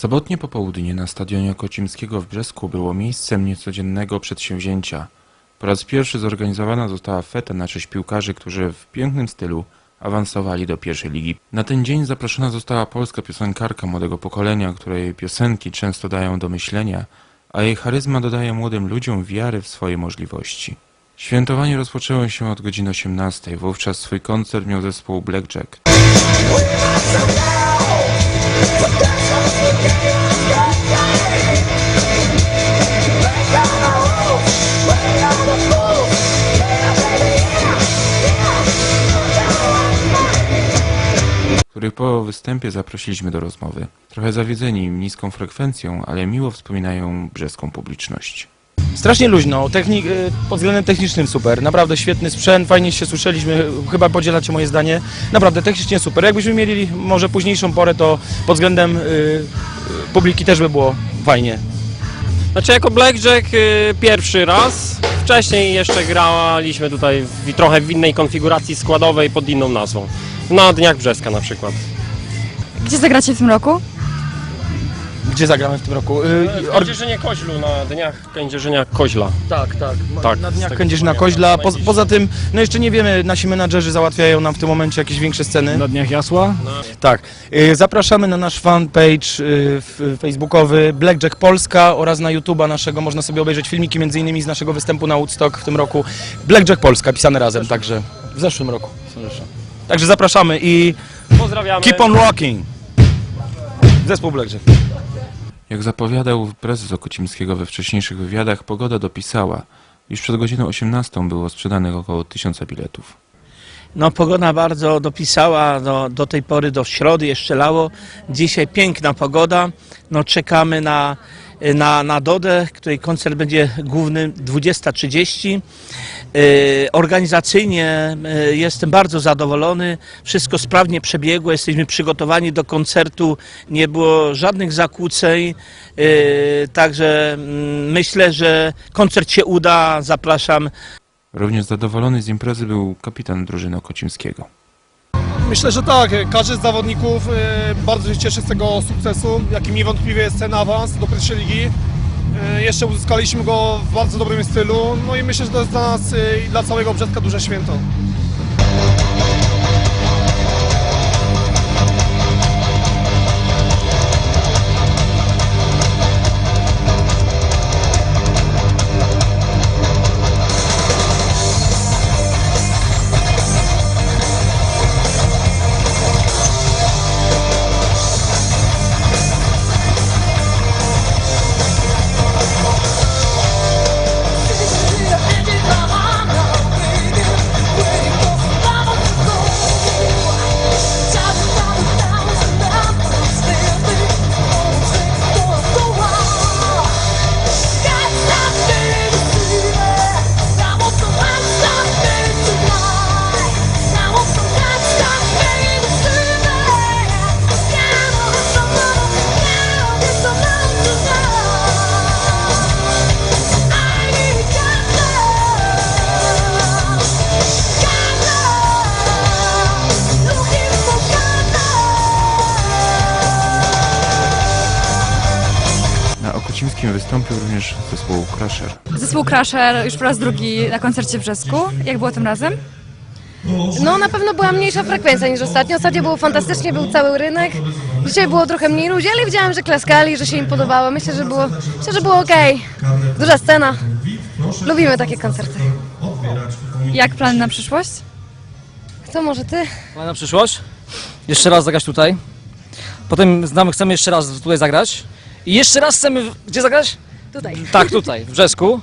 Sobotnie popołudnie na stadionie Kocimskiego w Brzesku było miejscem niecodziennego przedsięwzięcia. Po raz pierwszy zorganizowana została feta na cześć piłkarzy, którzy w pięknym stylu awansowali do pierwszej ligi. Na ten dzień zaproszona została polska piosenkarka młodego pokolenia, której piosenki często dają do myślenia, a jej charyzma dodaje młodym ludziom wiary w swoje możliwości. Świętowanie rozpoczęło się od godziny 18. Wówczas swój koncert miał zespół Blackjack. Po występie zaprosiliśmy do rozmowy. Trochę zawiedzeni niską frekwencją, ale miło wspominają brzeską publiczność. Strasznie luźno, technik, y, pod względem technicznym super, naprawdę świetny sprzęt, fajnie się słyszeliśmy, chyba podzielacie moje zdanie, naprawdę technicznie super. Jakbyśmy mieli może późniejszą porę, to pod względem y, y, publiki też by było fajnie. Znaczy jako Blackjack y, pierwszy raz. Wcześniej jeszcze graliśmy tutaj w, trochę w innej konfiguracji składowej pod inną nazwą. Na Dniach Brzeska na przykład. Gdzie zagracie w tym roku? Gdzie zagramy w tym roku? Y, W Kędzierzynie Koźlu, na Dniach Kędzierzynia Koźla. Tak, tak. Tak, na z dniach tego Kędzierzyna Koźla. Po, najbliżej. poza tym, no jeszcze nie wiemy, nasi menadżerzy załatwiają nam w tym momencie jakieś większe sceny. Na dniach Jasła? Tak. Y, Zapraszamy na nasz fanpage y, f- facebookowy Blackjack Polska oraz na YouTube'a naszego. Można sobie obejrzeć filmiki między innymi z naszego występu na Woodstock w tym roku. Blackjack Polska, pisane razem, także w zeszłym roku. Także zapraszamy i Pozdrawiamy. keep on rocking! Zespół Blackjack. Jak zapowiadał prezes Okocimskiego we wcześniejszych wywiadach, pogoda dopisała. Już przed godziną 18 było sprzedanych około tysiąca biletów. No pogoda bardzo dopisała do, do tej pory, do środy jeszcze lało. Dzisiaj piękna pogoda. No czekamy na, na, na Dodę, której koncert będzie główny 20.30. Yy, Organizacyjnie yy, jestem bardzo zadowolony. Wszystko sprawnie przebiegło. Jesteśmy przygotowani do koncertu. Nie było żadnych zakłóceń. Yy, Także mm, myślę, że koncert się uda. Zapraszam Również zadowolony z imprezy był kapitan drużyny Okocimskiego. Myślę, że tak. Każdy z zawodników e, bardzo się cieszy z tego sukcesu, jakim niewątpliwie jest ten awans do pierwszej ligi. E, Jeszcze uzyskaliśmy go w bardzo dobrym stylu, no i myślę, że to jest dla nas e, i dla całego Brzeska duże święto. Okocimskim wystąpił również zespół Crusher. Zespół Crusher już po raz drugi na koncercie w Brzesku. Jak było tym razem? No na pewno była mniejsza frekwencja niż ostatnio. Ostatnio było fantastycznie, był cały rynek. Dzisiaj było trochę mniej ludzi, ale widziałam, że klaskali, że się im podobało. Myślę, że było, myślę, że było okej. Duża scena. Lubimy takie koncerty. Jak plany na przyszłość? Co może ty? Plany na przyszłość? Jeszcze raz zagrać tutaj. Potem znamy, chcemy jeszcze raz tutaj zagrać. I jeszcze raz chcemy... w- Gdzie zagrać? Tutaj. Tak, tutaj, w Brzesku.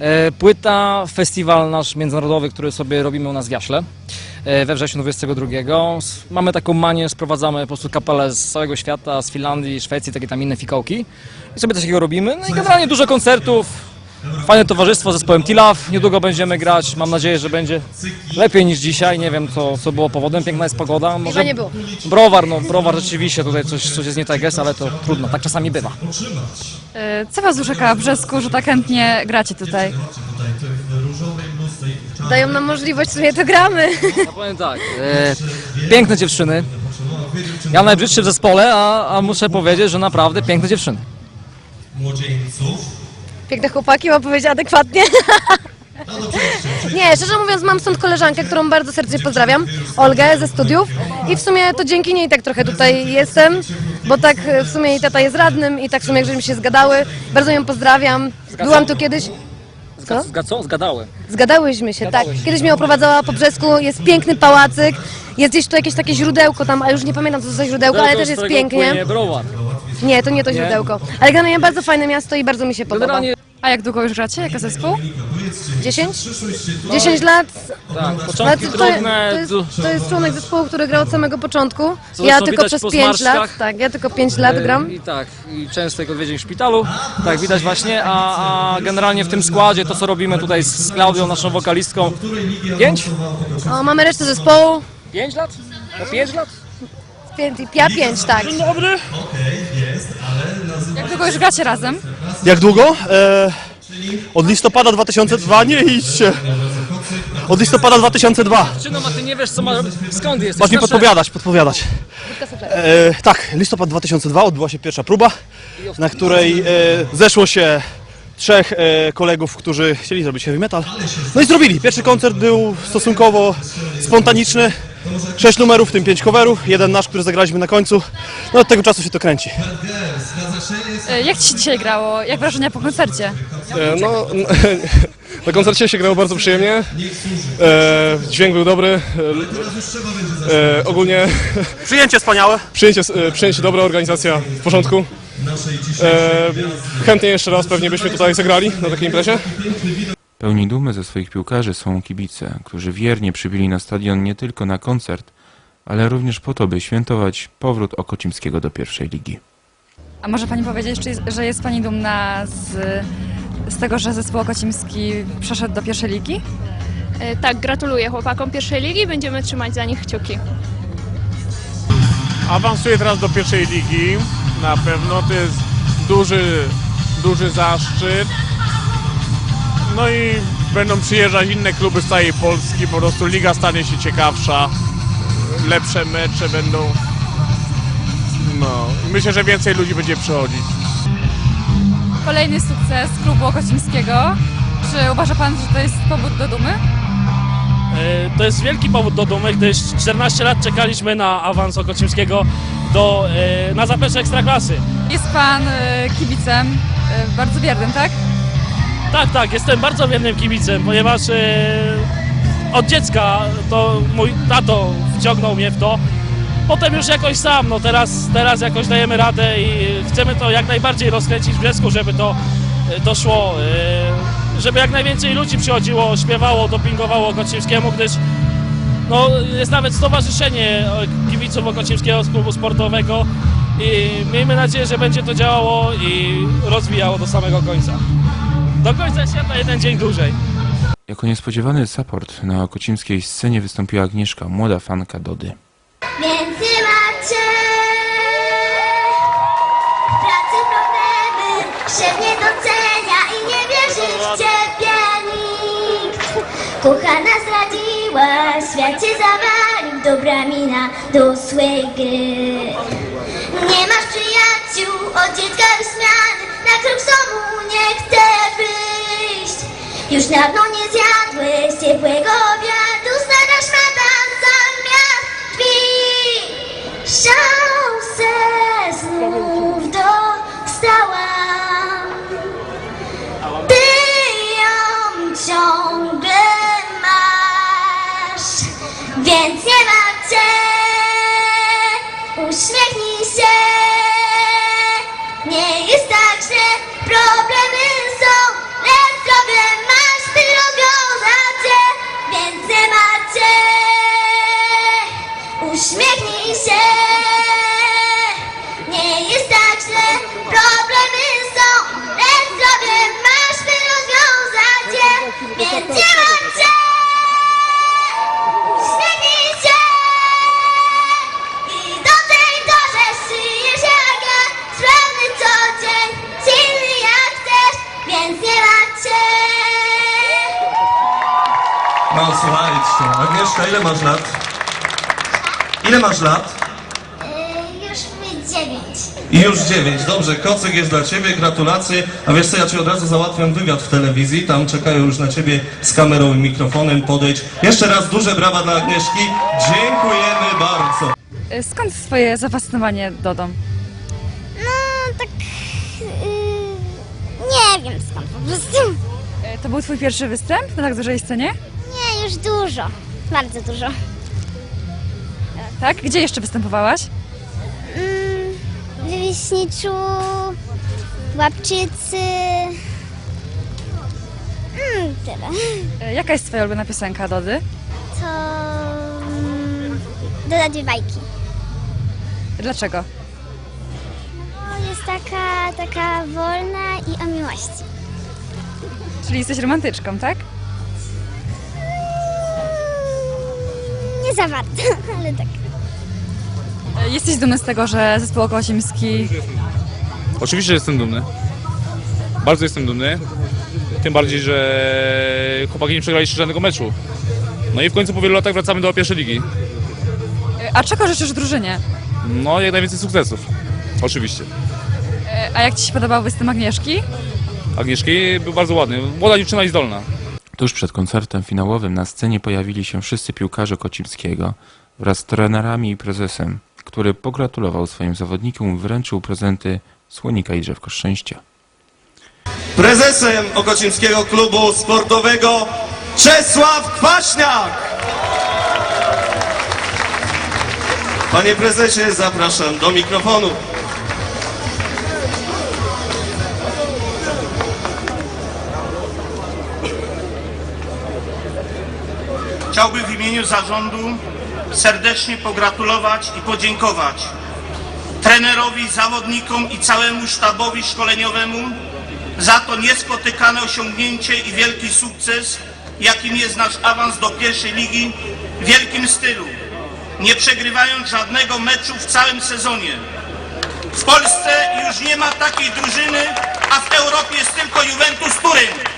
E, Płyta, festiwal nasz międzynarodowy, który sobie robimy u nas w Jaśle e, we wrześniu 22. S- Mamy taką manię, sprowadzamy po prostu kapelę z całego świata, z Finlandii, Szwecji, takie tam inne fikołki. I sobie coś takiego robimy. No i generalnie dużo koncertów, fajne towarzystwo z zespołem Tilaf. Niedługo będziemy grać, mam nadzieję, że będzie lepiej niż dzisiaj. Nie wiem, co, co było powodem, piękna jest pogoda. Chyba nie było. Browar, no browar rzeczywiście tutaj coś, coś jest nie tak jest, ale to trudno, tak czasami bywa. E, Co was urzeka w Brzesku, że tak chętnie gracie tutaj? Dają nam możliwość, w sumie to gramy. Ja powiem tak, e, piękne dziewczyny, Ja najbrzydszy w zespole, a, a muszę powiedzieć, że naprawdę piękne dziewczyny. Piękne chłopaki, mam powiedzieć adekwatnie. Nie, szczerze mówiąc, mam stąd koleżankę, którą bardzo serdecznie pozdrawiam, Olgę ze studiów. I w sumie to dzięki niej tak trochę tutaj jestem, bo tak w sumie jej tata jest radnym i tak w sumie, żeśmy się zgadały. Bardzo ją pozdrawiam. Byłam tu kiedyś. Co? Zga, co? Zgadały. Zgadałyśmy się, tak. Kiedyś mnie oprowadzała po brzesku, jest piękny pałacyk, jest gdzieś tu jakieś takie źródełko tam, a już nie pamiętam co to za źródełko, ale też jest pięknie. browar. Nie, to nie to źródełko. Ale generalnie bardzo fajne miasto i bardzo mi się podoba. Generalnie A jak długo już gracie jako zespół? 10? 10 lat? tak, Ale początki to, to, trudne. to, jest, to jest członek zespołu, który grał od samego początku. Co Ja zresztą tylko widać przez po 5 lat. zmarszczkach. Tak, ja tylko 5 lat E, gram. I tak, i często ich odwiedzin w szpitalu, tak widać właśnie, a, a generalnie w tym składzie to co robimy tutaj z, z Klaudią, naszą wokalistką, pięć? O, mamy resztę zespołu. Pięć lat? No pięć lat? Pięć, ja 5, tak. Jak długo już gracie razem? Jak długo? E, od listopada 2002, nie idźcie. Od listopada 2002. Czy no, a ty nie wiesz co ma, skąd jesteś? Masz mi podpowiadać, podpowiadać. E, tak, listopad 2002 odbyła się pierwsza próba, na której e, zeszło się trzech e, kolegów, którzy chcieli zrobić heavy metal. No i zrobili. Pierwszy koncert był stosunkowo spontaniczny. Sześć numerów, w tym pięć coverów, jeden nasz, który zagraliśmy na końcu. No od tego czasu się to kręci. E, Jak ci się dzisiaj grało? Jak wrażenia po koncercie? E, No, na koncercie się grało bardzo przyjemnie. E, dźwięk był dobry. E, ogólnie Przyjęcie wspaniałe. przyjęcie, przyjęcie dobra, organizacja w porządku. E, chętnie jeszcze raz pewnie byśmy tutaj zagrali na takiej imprezie. Pełni dumy ze swoich piłkarzy są kibice, którzy wiernie przybili na stadion nie tylko na koncert, ale również po to, by świętować powrót Okocimskiego do pierwszej ligi. A może pani powiedzieć, że jest pani dumna z, z tego, że zespół Okocimski przeszedł do pierwszej ligi? E, Tak, gratuluję chłopakom pierwszej ligi, będziemy trzymać za nich kciuki. awansuję teraz do pierwszej ligi. Na pewno to jest duży, duży zaszczyt. No i będą przyjeżdżać inne kluby z całej Polski. Po prostu liga stanie się ciekawsza. Lepsze mecze będą. No, i myślę, że więcej ludzi będzie przychodzić. Kolejny sukces klubu Okocimskiego. Czy uważa pan, że to jest powód do dumy? E, To jest wielki powód do dumy, gdyż 14 lat czekaliśmy na awans Okocimskiego do, e, na zaplecze Ekstraklasy. Jest pan e, kibicem bardzo wiernym, tak? Tak, tak, jestem bardzo wiernym kibicem, ponieważ e, od dziecka to mój tato wciągnął mnie w to. Potem już jakoś sam, no teraz, teraz jakoś dajemy radę i chcemy to jak najbardziej rozkręcić w Brzesku, żeby to e, doszło, e, żeby jak najwięcej ludzi przychodziło, śpiewało, dopingowało Okocimskiemu, gdyż no, jest nawet stowarzyszenie kibiców Okocimskiego z klubu sportowego i miejmy nadzieję, że będzie to działało i rozwijało do samego końca. Do końca świata jeden dzień dłużej. Jako niespodziewany support na okocimskiej scenie wystąpiła Agnieszka, młoda fanka Dody. Nie macie pracy problemy, szef nie docenia i nie wierzy w ciebie nikt. Kochana zdradziła, świat cię zawalił, dobra mina do złej gry. Nie masz przyjaciół, od dziecka wyśmiany, na krok domu nie chce wyjść. Już dawno nie zjadłeś ciepłego obiadu, starasz mata zamiast drzwi. Szansę znów dostałam, ty ją ciągle masz, więc nie martw się, Ile masz lat? Ile masz lat? dziewięć. I już dziewięć. Dobrze, kocyk jest dla Ciebie, gratulacje. A wiesz co, ja Ci od razu załatwiam wywiad w telewizji. Tam czekają już na Ciebie z kamerą i mikrofonem. Podejdź. Jeszcze raz duże brawa dla Agnieszki. Dziękujemy bardzo. Y, Skąd swoje zafascynowanie Dodą? No, tak... Yy, nie wiem skąd po prostu. Y, To był twój pierwszy występ na tak dużej scenie? Nie, już dużo. Bardzo dużo. Tak? Gdzie jeszcze występowałaś? Mm, w Wiśniczu, w Łapczycy... Mm, tyle. Y, Jaka jest twoja ulubiona piosenka Dody? To... Mm, dodać dwie bajki. Dlaczego? No, jest taka, taka wolna i o miłości. Czyli jesteś romantyczką, tak? Nie za bardzo, ale tak. Y, Jesteś dumny z tego, że zespół Okołocimski Oczywiście, że jestem dumny. Bardzo jestem dumny. Tym bardziej, że chłopaki nie przegrali jeszcze żadnego meczu. No i w końcu po wielu latach wracamy do pierwszej ligi. Y, A czego życzysz drużynie? No, jak najwięcej sukcesów. Oczywiście. Y, A jak ci się podobał występ Agnieszki? Agnieszki był bardzo ładny. Młoda dziewczyna i zdolna. Tuż przed koncertem finałowym na scenie pojawili się wszyscy piłkarze Kocimskiego wraz z trenerami i prezesem, który pogratulował swoim zawodnikom wręczył prezenty słonika i drzewko szczęścia. Prezesem Okocimskiego Klubu Sportowego Czesław Kwaśniak. Panie prezesie, zapraszam do mikrofonu. Chciałbym w imieniu zarządu serdecznie pogratulować i podziękować trenerowi, zawodnikom i całemu sztabowi szkoleniowemu za to niespotykane osiągnięcie i wielki sukces, jakim jest nasz awans do pierwszej ligi w wielkim stylu, nie przegrywając żadnego meczu w całym sezonie. W Polsce już nie ma takiej drużyny, a w Europie jest tylko Juventus Turyn.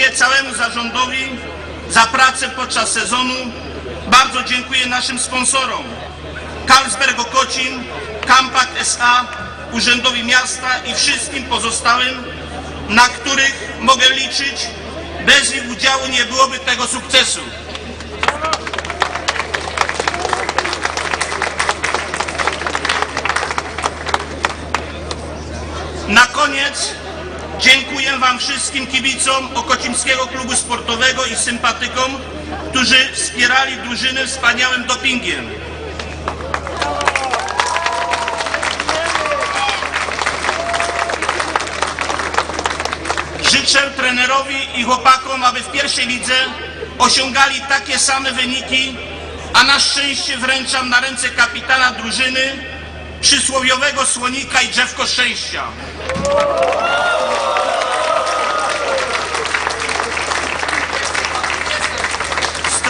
Dziękuję całemu zarządowi za pracę podczas sezonu. Bardzo dziękuję naszym sponsorom. Carlsberg Okocim, Kampak SA, Urzędowi Miasta i wszystkim pozostałym, na których mogę liczyć. Bez ich udziału nie byłoby tego sukcesu. Na koniec dziękuję Wam wszystkim kibicom Okocimskiego Klubu Sportowego i sympatykom, którzy wspierali drużynę wspaniałym dopingiem. Życzę trenerowi i chłopakom, aby w pierwszej lidze osiągali takie same wyniki, a na szczęście wręczam na ręce kapitana drużyny przysłowiowego słonika i drzewko szczęścia.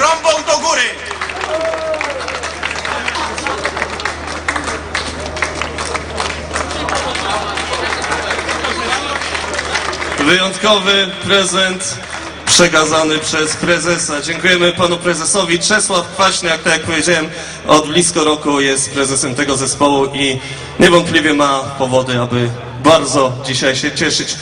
Trąbą do góry! Wyjątkowy prezent przekazany przez prezesa. Dziękujemy panu prezesowi. Czesław Kwaśniak, tak jak powiedziałem, od blisko roku jest prezesem tego zespołu i niewątpliwie ma powody, aby bardzo dzisiaj się cieszyć.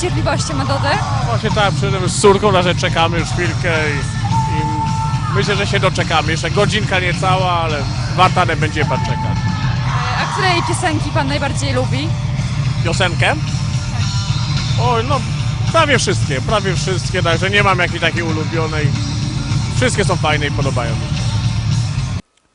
Z niecierpliwością na Dodę? Właśnie tak, przyszedłem z córką, na że czekamy już chwilkę i, i myślę, że się doczekamy. Jeszcze godzinka niecała, ale wartane będzie pan czekać. A której piosenki pan najbardziej lubi? Piosenkę? Oj, no prawie wszystkie, prawie wszystkie, także nie mam jakiej takiej ulubionej. Wszystkie są fajne i podobają mi się.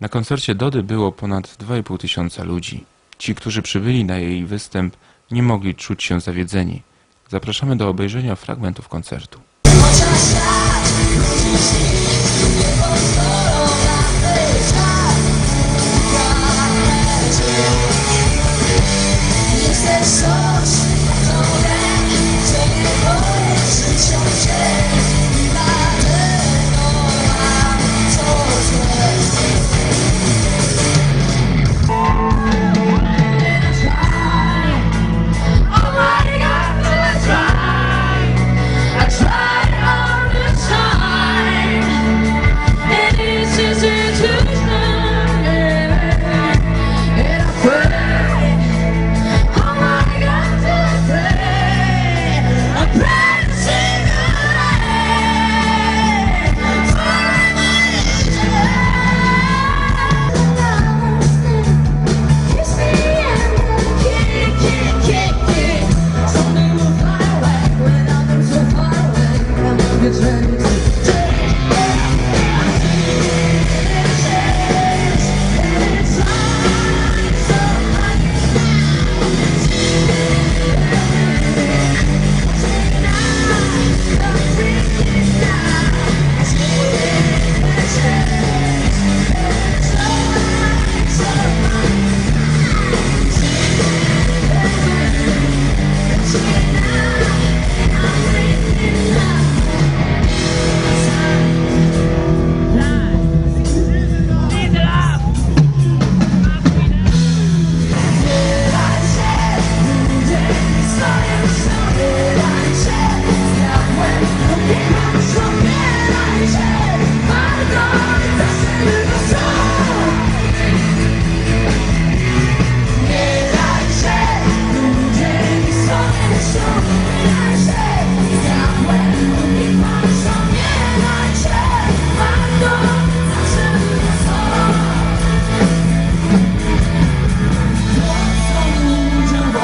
Na koncercie Dody było ponad 2,5 tysiąca ludzi. Ci, którzy przybyli na jej występ, nie mogli czuć się zawiedzeni. Zapraszamy do obejrzenia fragmentów koncertu.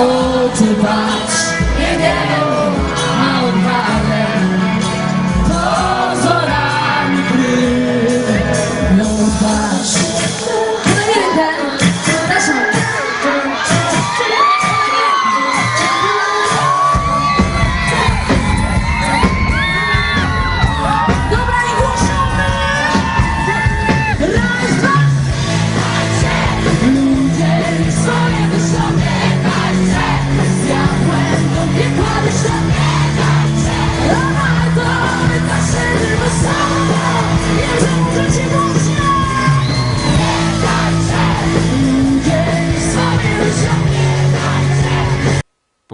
able to watch. You never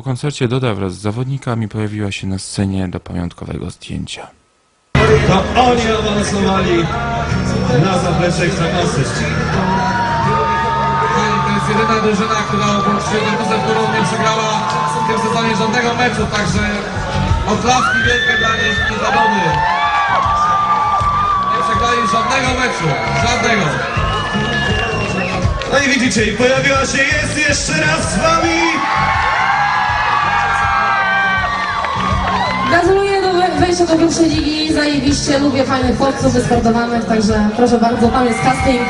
koncercie Doda wraz z zawodnikami pojawiła się na scenie do pamiątkowego zdjęcia. To oni awansowali na zaplecze Ekstraklasy. To jest jedyna drużyna, która oprócz Lewisem, którą nie przegrała w tym sezonie żadnego meczu, także oklaski wielkie dla nich i zawody. Nie przegrali żadnego meczu, żadnego. No i widzicie, i pojawiła się, jest jeszcze raz z wami wejścia do pierwszej ligi, zajebiście, lubię fajnych chłopców wystartowanych, także proszę bardzo, tam jest casting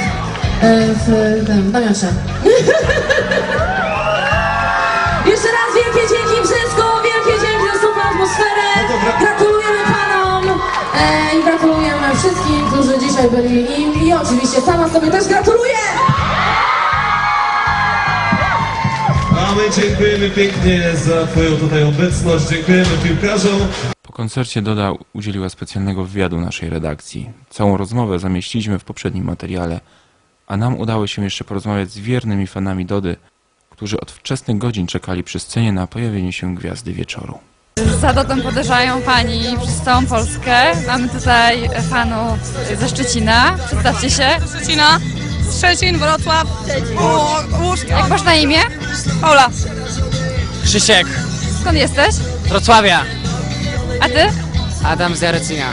e, w tym namiocie. Jeszcze raz wielkie dzięki Brzesko, wielkie dzięki za super atmosferę, gratulujemy panom e, i gratulujemy wszystkim, którzy dzisiaj byli im i oczywiście sama sobie też gratuluję! A my dziękujemy pięknie za twoją tutaj obecność, dziękujemy piłkarzom. Koncercie Doda udzieliła specjalnego wywiadu naszej redakcji. Całą rozmowę zamieściliśmy w poprzednim materiale, a nam udało się jeszcze porozmawiać z wiernymi fanami Dody, którzy od wczesnych godzin czekali przy scenie na pojawienie się gwiazdy wieczoru. Za Dodą podążają pani przez całą Polskę. Mamy tutaj fanów ze Szczecina. Przedstawcie się. Szczecina, Szczecin, Wrocław, Łódź. Jak masz na imię? Paula. Krzysiek, Skąd jesteś? z Wrocławia. A ty? Adam z Jarecina.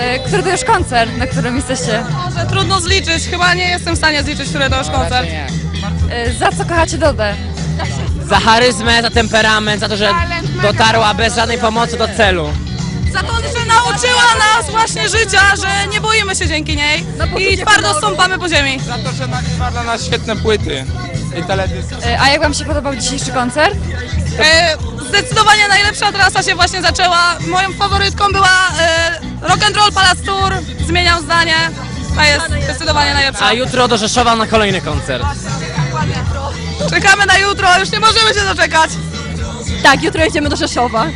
E, Który to już koncert, na którym jesteście? Może trudno zliczyć, chyba nie jestem w stanie zliczyć, który to już koncert. E, Za co kochacie Dodę? Za charyzmę, za temperament, za to, że dotarła bez żadnej pomocy do celu. Za to, że nauczyła nas właśnie życia, że nie boimy się dzięki niej i twardo stąpamy po ziemi. Za to, że nagrywa dla nas świetne płyty E, A jak wam się podobał dzisiejszy koncert? E, zdecydowanie najlepsza trasa się właśnie zaczęła. Moją faworytką była e, Rock and Roll Palace Tour. Zmieniam zdanie. To jest zdecydowanie najlepsza. A jutro do Rzeszowa na kolejny koncert. Czekamy na jutro, już nie możemy się doczekać. Tak, jutro jedziemy do Rzeszowa.